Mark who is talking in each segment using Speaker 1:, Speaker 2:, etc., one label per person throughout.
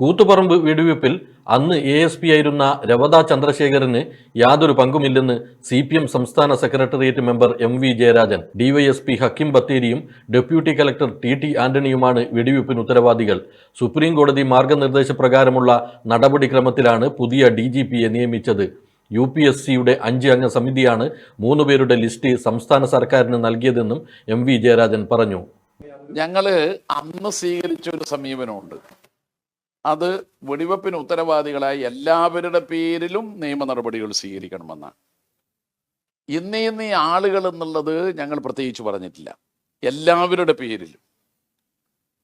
Speaker 1: കൂത്തുപറമ്പ് വെടിവയ്പ്പിൽ അന്ന് A S P ആയിരുന്ന രവത ചന്ദ്രശേഖരന് യാതൊരു പങ്കുമില്ലെന്ന് സി പി എം സംസ്ഥാന secretariat member M V Jayarajan DYSP Hakkim ബത്തേരിയും deputy collector T T ആന്റണിയുമാണ് വെടിവയ്പ്പിന് ഉത്തരവാദികൾ. സുപ്രീം കോടതി മാർഗനിർദ്ദേശപ്രകാരമുള്ള നടപടിക്രമത്തിലാണ് പുതിയ ഡി ജി പിയെ നിയമിച്ചത്. യു പി എസ് സിയുടെ അഞ്ച് അംഗ സമിതിയാണ് മൂന്നുപേരുടെ ലിസ്റ്റ് സംസ്ഥാന സർക്കാരിന് നൽകിയതെന്നും എം വി ജയരാജൻ പറഞ്ഞു.
Speaker 2: ഞങ്ങൾ അന്ന് സ്വീകരിച്ച ഒരു സമീപനമുണ്ട്. അത് വെടിവെപ്പിന് ഉത്തരവാദികളായ എല്ലാവരുടെ പേരിലും നിയമ നടപടികൾ സ്വീകരിക്കണമെന്നാണ്. ഇന്ന് ഇന്ന് ആളുകൾ എന്നുള്ളത് ഞങ്ങൾ പ്രത്യേകിച്ച് പറഞ്ഞിട്ടില്ല. എല്ലാവരുടെ പേരിലും.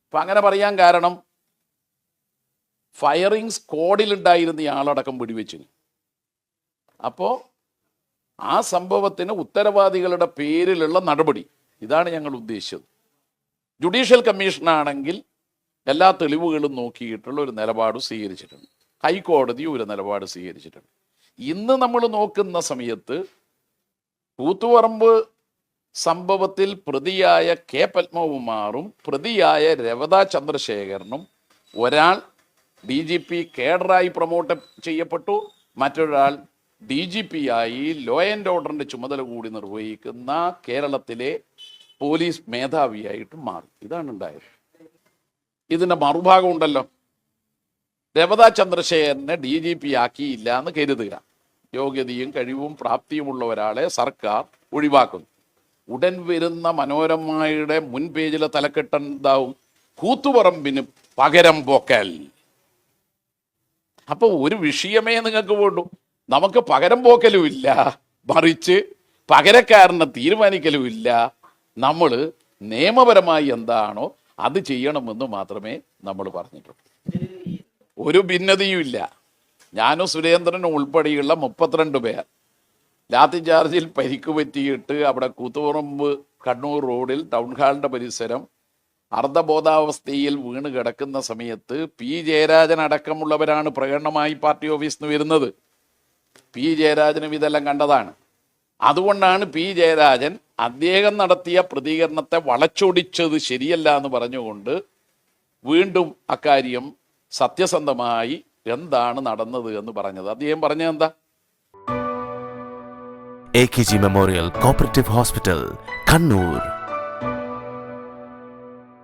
Speaker 2: അപ്പം അങ്ങനെ പറയാൻ കാരണം ഫയറിംഗ് സ്ക്വാഡിലുണ്ടായിരുന്ന ഈ ആളടക്കം വെടിവെച്ചിന്. അപ്പോൾ ആ സംഭവത്തിന് ഉത്തരവാദികളുടെ പേരിലുള്ള നടപടി. ഇതാണ് ഞങ്ങൾ ഉദ്ദേശിച്ചത്. ജുഡീഷ്യൽ കമ്മീഷനാണെങ്കിൽ എല്ലാ തെളിവുകളും നോക്കിയിട്ടുള്ള ഒരു നിലപാട് സ്വീകരിച്ചിട്ടുണ്ട്. ഹൈക്കോടതി ഒരു നിലപാട് സ്വീകരിച്ചിട്ടുണ്ട്. ഇന്ന് നമ്മൾ നോക്കുന്ന സമയത്ത് കൂത്തുപറമ്പ് സംഭവത്തിൽ പ്രതിയായ കെ പത്മകുമാറും പ്രതിയായ രവത ചന്ദ്രശേഖരനും ഒരാൾ ഡി ജി പി കേഡറായി പ്രൊമോട്ട് ചെയ്യപ്പെട്ടു. മറ്റൊരാൾ ഡി ജി പി ആയി ലോ ആൻഡ് ഓർഡറിന്റെ ചുമതല കൂടി നിർവഹിക്കുന്ന കേരളത്തിലെ പോലീസ് മേധാവിയായിട്ട് മാറി. ഇതാണ് ഉണ്ടായത്. ഇതിന്റെ മറുഭാഗം ഉണ്ടല്ലോ. ദേവതാ ചന്ദ്രശേഖരനെ ഡി ജി പി ആക്കിയില്ല എന്ന് കരുതുക. യോഗ്യതയും കഴിവും പ്രാപ്തിയും ഉള്ള ഒരാളെ സർക്കാർ ഒഴിവാക്കുന്നു. ഉടൻ വരുന്ന മനോരമയുടെ മുൻ പേജിലെ തലക്കെട്ട് എന്താവും കൂത്തുപറമ്പിന് പകരം പോക്കൽ. അപ്പൊ ഒരു വിഷയമേ നിങ്ങൾക്ക് വേണ്ടു. നമുക്ക് പകരം പോക്കലും ഇല്ല. മറിച്ച് പകരക്കാരനെ തീരുമാനിക്കലുമില്ല നമ്മൾ നിയമപരമായി എന്താണോ അത് ചെയ്യണമെന്ന് മാത്രമേ നമ്മൾ പറഞ്ഞിട്ടുള്ളൂ. ഒരു ഭിന്നതയുമില്ല ഞാനും സുരേന്ദ്രനും ഉൾപ്പെടെയുള്ള മുപ്പത്തിരണ്ട് പേർ ലാത്തി ചാർജിൽ പരിക്ക് പറ്റിയിട്ട് അവിടെ കൂത്തുപറമ്പ് കണ്ണൂർ റോഡിൽ ടൗൺ ഹാളിന്റെ പരിസരം അർദ്ധബോധാവസ്ഥയിൽ വീണ് കിടക്കുന്ന സമയത്ത് പി ജയരാജൻ അടക്കമുള്ളവരാണ് പ്രകടനമായി പാർട്ടി ഓഫീസിൽ നിന്ന് വരുന്നത്. പി ജയരാജനും ഇതെല്ലാം കണ്ടതാണ്. അതുകൊണ്ടാണ് പി ജയരാജൻ അദ്ദേഹം നടത്തിയ പ്രതികരണത്തെ വളച്ചൊടിച്ചത് ശരിയല്ല എന്ന് പറഞ്ഞുകൊണ്ട് വീണ്ടും അക്കാര്യം സത്യസന്ധമായി എന്താണ് നടന്നത് എന്ന് പറഞ്ഞത്. അദ്ദേഹം പറഞ്ഞത് എന്താ?
Speaker 3: A K G memorial cooperative hospital Kannur